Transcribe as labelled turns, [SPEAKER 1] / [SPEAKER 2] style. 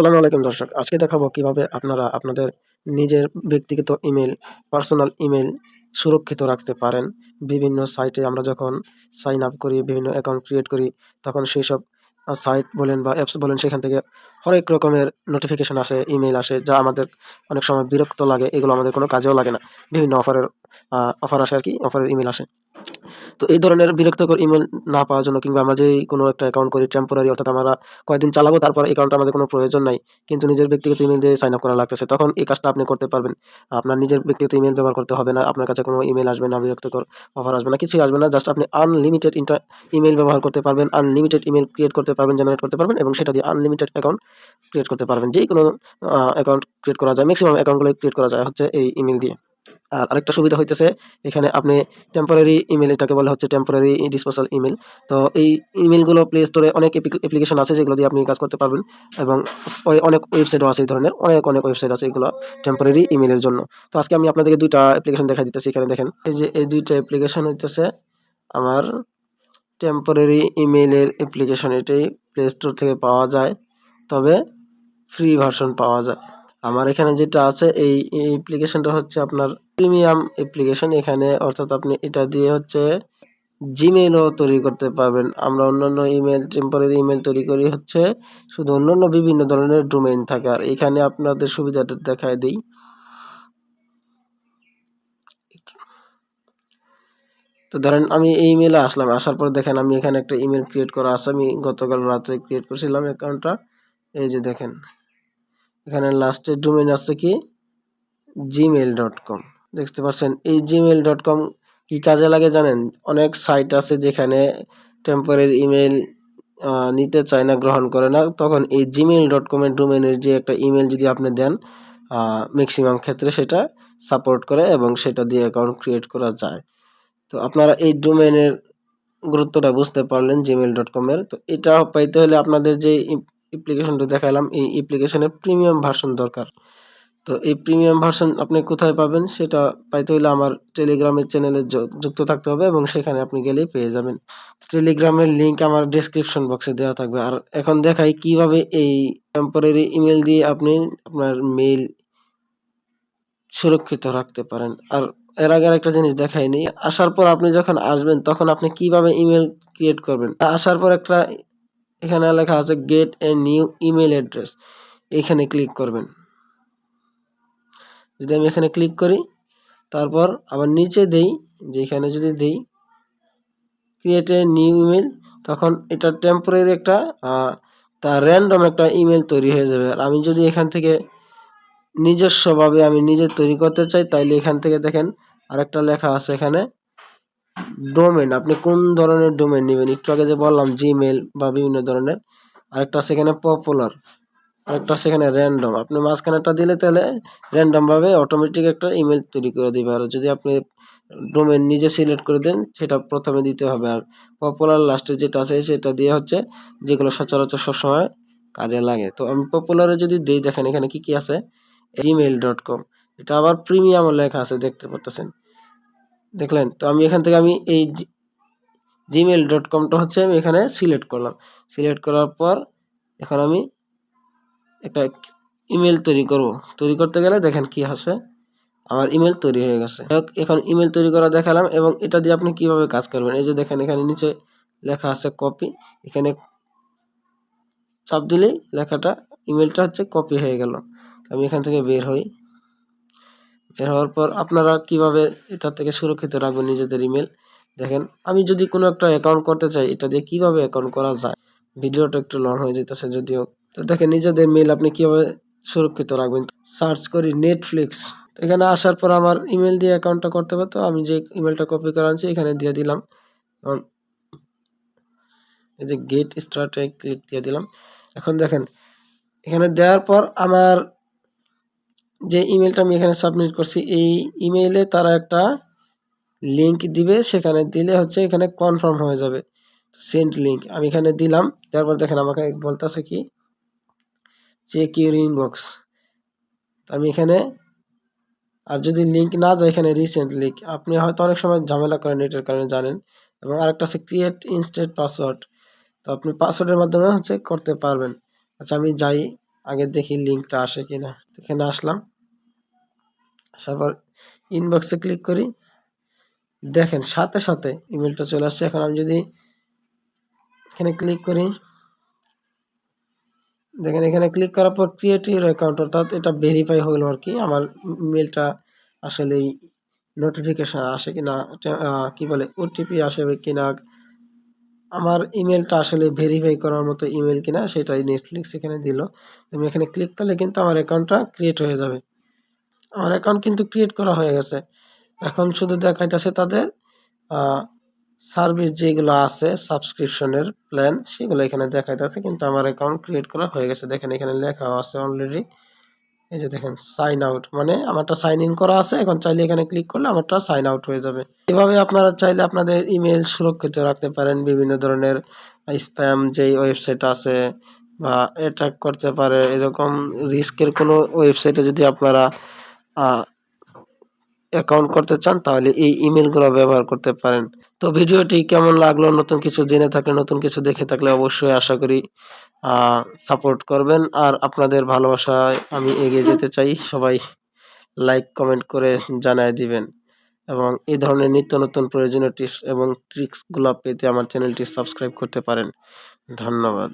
[SPEAKER 1] আসসালামু আলাইকুম দর্শক। আজকে দেখাবো কীভাবে আপনারা আপনাদের নিজের ব্যক্তিগত ইমেল, পার্সোনাল ইমেল সুরক্ষিত রাখতে পারেন। বিভিন্ন সাইটে আমরা যখন সাইন আপ করি, বিভিন্ন অ্যাকাউন্ট ক্রিয়েট করি, তখন সেই সব সাইট বলেন বা অ্যাপস বলেন, সেখান থেকে হরেক রকমের নোটিফিকেশন আসে ইমেল আসে, যা আমাদের অনেক সময় বিরক্ত লাগে, এগুলো আমাদের কোনো কাজেও লাগে না। বিভিন্ন অফারের অফার আসে আর কি অফারের ইমেল আসে। তো এই ধরনের বিরক্তকর ইমেল না পাওয়ার জন্য কিংবা আমরা যেই কোনো একটা অ্যাকাউন্ট করি টেম্পোরারি অর্থাৎ আমরা কয়েকদিন চালাবো, তারপর অ্যাকাউন্টটা আমাদের কোনো প্রয়োজন নাই। কিন্তু নিজের ব্যক্তিগত ইমেল দিয়ে সাইন আপ করা লাগতেছে। তখন এই কাজটা আপনি করতে পারবেন। আপনার নিজের ব্যক্তিগত ইমেল ব্যবহার করতে হবে না, আপনার কাছে কোনো ইমেল আসবে না, বিরক্তকর অফার আসবে না, কিছুই আসবে না। জাস্ট আপনি আনলিমিটেড ইন্টার ইমেল ব্যবহার করতে পারবেন আনলিমিটেড ইমেল ক্রিয়েট করতে পারবেন জেনারেট করতে পারবেন এবং সেটা দিয়ে আনলিমিটেড অ্যাকাউন্ট ক্রিয়েট করতে পারবেন। যেই কোনো অ্যাকাউন্ট ক্রিয়েট করা যায় ম্যাক্সিমাম অ্যাকাউন্টগুলো ক্রিয়েট করা যায় হচ্ছে এই ইমেল দিয়ে। আর আরেকটা সুবিধা হইতেছে, এখানে আপনি টেম্পোরারি ইমেল এটাকে বলা হচ্ছে টেম্পোরারি ডিসপোজাল ইমেল তো এই ইমেলগুলো প্লে স্টোরে অনেক অ্যাপ্লিকেশন আছে যেগুলো দিয়ে আপনি কাজ করতে পারবেন এবং অনেক ওয়েবসাইটও আছে এই ধরনের, অনেক অনেক ওয়েবসাইট আছে এগুলো টেম্পোরারি ইমেলের জন্য। তো আজকে আমি আপনাদেরকে দুইটা অ্যাপ্লিকেশন দেখা দিতেছি, এখানে দেখেন। এই যে, এই দুইটা অ্যাপ্লিকেশন হইতেছে আমার টেম্পোরারি ইমেলের অ্যাপ্লিকেশন এটাই প্লে স্টোর থেকে পাওয়া যায়, তবে ফ্রি ভার্সন পাওয়া যায়। আমার এখানে যেটা আছে, এই অ্যাপ্লিকেশনটা হচ্ছে আপনার প্রিমিয়াম অ্যাপ্লিকেশন এখানে অর্থাৎ আপনি এটা দিয়ে হচ্ছে জিমেলও তৈরি করতে পারবেন। আমরা অন্যান্য ইমেল টেম্পোরারি ইমেল তৈরি করি হচ্ছে শুধু অন্যান্য বিভিন্ন ধরনের ডোমেইন থাকে। আর এখানে আপনাদের সুবিধাটা দেখায় দিই। তো ধরেন আমি এই ইমেলে আসলাম। আসার পর দেখেন আমি এখানে একটা ইমেল ক্রিয়েট করা আছে। আমি গতকাল রাতে ক্রিয়েট করেছিলাম অ্যাকাউন্টটা এই যে দেখেন। এখানে লাস্টের ডোমেন আছে কি? জিমেল ডট কম দেখতে পাচ্ছেন, এই জিমেল ডট কম কি কাজে লাগে জানেন? অনেক সাইট আছে যেখানে টেম্পোরারি ইমেল নিতে চায় না, গ্রহণ করে না। তখন এই জিমেল ডট কমের ডোমেনের যে একটা ইমেল যদি আপনি দেন ম্যাক্সিমাম ক্ষেত্রে সেটা সাপোর্ট করে এবং সেটা দিয়ে অ্যাকাউন্ট ক্রিয়েট করা যায়। তো আপনারা এই ডোমেনের গুরুত্বটা বুঝতে পারলেন জিমেল ডট কমের তো এটা পাইতে হলে আপনাদের যে অ্যাপ্লিকেশনটা দেখালাম, এই অ্যাপ্লিকেশনের প্রিমিয়াম ভার্সন দরকার। তো এই প্রিমিয়াম ভার্সন আপনি কোথায় পাবেন সেটা পাইতে হলে আমার টেলিগ্রামের চ্যানেলে যুক্ত থাকতে হবে এবং সেখানে আপনি গেলেই পেয়ে যাবেন। টেলিগ্রামের লিঙ্ক আমার ডিসক্রিপশন বক্সে দেওয়া থাকবে। আর এখন দেখাই কীভাবে এই টেম্পোরারি ইমেল দিয়ে আপনি আপনার মেইল সুরক্ষিত রাখতে পারেন। আর এর আগে একটা জিনিস দেখাইনি, আসার পর আপনি যখন আসবেন তখন আপনি কীভাবে ইমেল ক্রিয়েট করবেন? আসার পর একটা এখানে লেখা আছে get a new email address এখানে ক্লিক করবেন। যদি আমি এখানে ক্লিক করি, তারপর আবার নিচে দেই যে এখানে যদি দেই ক্রিয়েট এ নিউ ইমেল তখন এটা টেম্পোরারি একটা তার র্যান্ডম একটা ইমেল তৈরি হয়ে যাবে। আর আমি যদি এখান থেকে নিজস্বভাবে আমি নিজে তৈরি করতে চাই, তাইলে এখান থেকে দেখেন আরেকটা লেখা আছে এখানে ডোমেন আপনি কোন ধরনের ডোমেন নেবেন? একটু আগে যে বললাম জিমেল বা বিভিন্ন ধরনের। আরেকটা সেখানে পপুলার আরেকটা সেখানে র্যান্ডম আপনি মাঝখানেটা দিলে তাহলে র্যান্ডমভাবে অটোমেটিক একটা ইমেল তৈরি করে দিবে। আর যদি আপনি ডোমেন নিজে সিলেক্ট করে দেন, সেটা প্রথমে দিতে হবে। আর পপুলার লাস্টে যেটা আছে, সেটা দিয়ে হচ্ছে যেগুলো সচরাচর সবসময় কাজে লাগে। তো আমি পপুলারে যদি দিই, দেখেন এখানে কি কি আছে? জিমেল ডট কম এটা আবার প্রিমিয়াম লেখা আছে, দেখতে পারতেছেন। দেখলেন? তো আমি এখান থেকে আমি এই জিমেল ডট কমটা হচ্ছে আমি এখানে সিলেক্ট করলাম। সিলেক্ট করার পর এখন আমি একটা ইমেল তৈরি করব। তৈরি করতে গেলে দেখেন কি আছে? আমার ইমেল তৈরি হয়ে গেছে। এখন ইমেল তৈরি করা দেখালাম এবং এটা দিয়ে আপনি কীভাবে কাজ করবেন? এই যে দেখেন, এখানে নিচে লেখা আছে কপি এখানে চাপ দিলেই লেখাটা ইমেলটা হচ্ছে কপি হয়ে গেল। আমি এখান থেকে বের হই। বের হওয়ার পর আপনারা কীভাবে এটা থেকে সুরক্ষিত রাখবেন নিজেদের ইমেল দেখেন, আমি যদি কোনো একটা অ্যাকাউন্ট করতে চাই, এটা দিয়ে কীভাবে অ্যাকাউন্ট করা যায়? ভিডিওটা একটু লং হয়ে যেতেছে যদিও। তো দেখেন, নিজেদের মেল আপনি কীভাবে সুরক্ষিত রাখবেন? সার্চ করি নেটফ্লিক্স এখানে আসার পর আমার ইমেল দিয়ে অ্যাকাউন্টটা করতে পারতো আমি যে ইমেলটা কপি করা আনছি, এখানে দিয়ে দিলাম। এই যে গেট স্টার্টে ক্লিক দিয়ে দিলাম। এখন দেখেন, এখানে দেওয়ার পর আমার যে ইমেলটা আমি এখানে সাবমিট করছি, এই ইমেইলে তারা একটা লিঙ্ক দিবে, সেখানে দিলে হচ্ছে এখানে কনফার্ম হয়ে যাবে। সেন্ট লিঙ্ক আমি এখানে দিলাম তারপর দেখেন আমাকে বলতেছে কি চেক ইউর ইনবক্স আমি এখানে, আর যদি লিঙ্ক না যায় এখানে রিসেন্ট লিঙ্ক আপনি হয়তো অনেক সময় ঝামেলা করেন এটার কারণে জানেন, এবং আরেকটা হচ্ছে ক্রিয়েট ইনস্টেট পাসওয়ার্ড তো আপনি পাসওয়ার্ডের মাধ্যমে হচ্ছে করতে পারবেন। আচ্ছা আমি যাই, আগে দেখি লিঙ্কটা আসে কিনা। এখানে আসলাম। আসার পর ইনবক্সে ক্লিক করি। দেখেন, সাথে সাথে ইমেলটা চলে আসছে। এখন আমি যদি এখানে ক্লিক করি, দেখেন, এখানে ক্লিক করার পর ক্রিয়েট ইউর অ্যাকাউন্ট অর্থাৎ এটা ভেরিফাই হলো আর কি। আমার মেলটা আসলে নোটিফিকেশান আসে কিনা কি বলে ওটিপি আসবে কিনা, আমার ইমেলটা আসলে ভেরিফাই করার মতো ইমেল কিনা, সেটাই নেটফ্লিক্স এখানে দিল। তুমি এখানে ক্লিক করলে কিন্তু আমার অ্যাকাউন্টটা ক্রিয়েট হয়ে যাবে। আমার অ্যাকাউন্ট কিন্তু ক্রিয়েট করা হয়ে গেছে। এখন শুধু দেখাইতেছে তাদের সার্ভিস যেগুলো আছে সাবস্ক্রিপশনের প্ল্যান সেগুলো এখানে দেখাইতেছে। কিন্তু আমার অ্যাকাউন্ট ক্রিয়েট করা হয়ে গেছে। দেখেন এখানে লেখা আছে অলরেডি এই যে দেখেন সাইন আউট মানে আমারটা সাইন ইন করা আছে। এখন চাইলে এখানে ক্লিক করলে আমারটা সাইন আউট হয়ে যাবে। এভাবে আপনারা চাইলে আপনাদের ইমেল সুরক্ষিত রাখতে পারেন। বিভিন্ন ধরনের স্প্যাম যেই ওয়েবসাইট আছে বা অ্যাটাক করতে পারে, এরকম রিস্কের কোনো ওয়েবসাইটে যদি আপনারা অ্যাকাউন্ট করতে চান, তাহলে এই ইমেলগুলো ব্যবহার করতে পারেন। তো ভিডিওটি কেমন লাগল? নতুন কিছু জেনে থাকলে, নতুন কিছু দেখে থাকলে অবশ্যই আশা করি সাপোর্ট করবেন। আর আপনাদের ভালোবাসায় আমি এগিয়ে যেতে চাই। সবাই লাইক কমেন্ট করে জানায় দিবেন। এবং এই ধরনের নিত্য নতুন প্রয়োজনীয় টিপস এবং ট্রিক্সগুলো পেতে আমার চ্যানেলটি সাবস্ক্রাইব করতে পারেন। ধন্যবাদ।